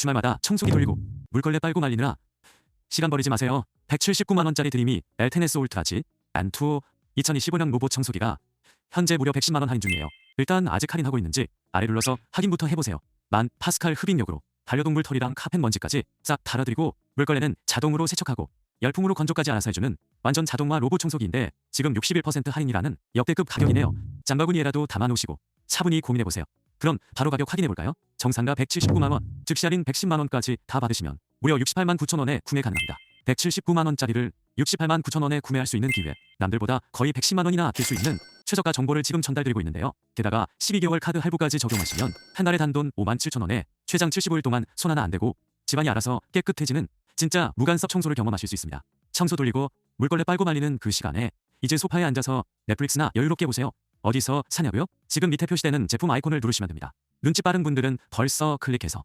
주말마다 청소기 돌리고 물걸레 빨고 말리느라 시간 버리지 마세요. 179만 원짜리 드림이 엘테네스 올트라지 안투 2025년 로봇 청소기가 현재 무려 110만 원 할인 중이에요. 일단 아직 할인하고 있는지 아래 눌러서 확인부터 해보세요. 만 파스칼 흡입력으로 반려동물 털이랑 카펫 먼지까지 싹 달아드리고 물걸레는 자동으로 세척하고 열풍으로 건조까지 알아서 해주는 완전 자동화 로봇 청소기인데 지금 61% 할인이라는 역대급 가격이네요. 장바구니에라도 담아놓으시고 차분히 고민해보세요. 그럼 바로 가격 확인해볼까요? 정상가 179만 원, 즉시 할인 110만 원까지 다 받으시면 무려 68만 9천 원에 구매 가능합니다. 179만 원짜리를 68만 9천 원에 구매할 수 있는 기회. 남들보다 거의 110만 원이나 아낄 수 있는 최저가 정보를 지금 전달드리고 있는데요. 게다가 12개월 카드 할부까지 적용하시면 한 달에 단돈 5만 7천 원에 최장 75일 동안 손 하나 안 대고 집안이 알아서 깨끗해지는 진짜 무간섭 청소를 경험하실 수 있습니다. 청소 돌리고 물걸레 빨고 말리는 그 시간에 이제 소파에 앉아서 넷플릭스나 여유롭게 보세요. 어디서 사냐고요? 지금 밑에 표시되는 제품 아이콘을 누르시면 됩니다. 눈치 빠른 분들은 벌써 클릭해서